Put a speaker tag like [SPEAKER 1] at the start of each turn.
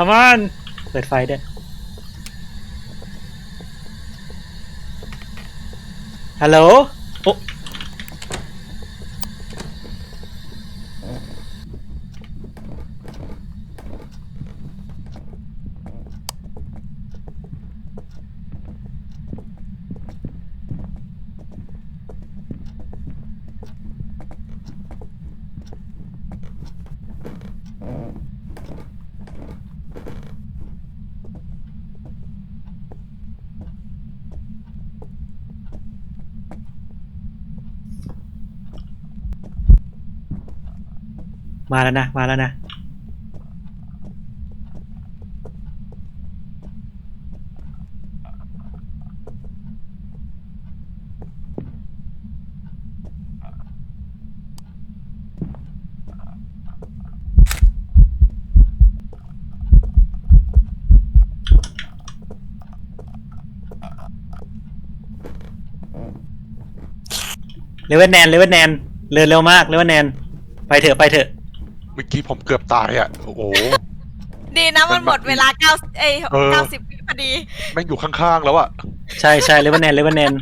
[SPEAKER 1] ทามันเปิดไฟด้วยฮัลโหลโอ้ มาแล้วนะ มาแล้วนะเลเวนแนนเลเวนแนนเดินเร็วมากเลเวนแนนไปเถอะไปเถอะ
[SPEAKER 2] มื่อกี้ผมเกือบตายอะ โอ้โห
[SPEAKER 3] ดีนะมันหมดเวลาเก้าเอ้ย
[SPEAKER 2] เออ
[SPEAKER 3] เก้าสิบวิพอดี
[SPEAKER 2] แม่งอยู่ข้างๆแล้วอะ
[SPEAKER 1] ใช่ใช่เลเวนแนนเลเวนแนน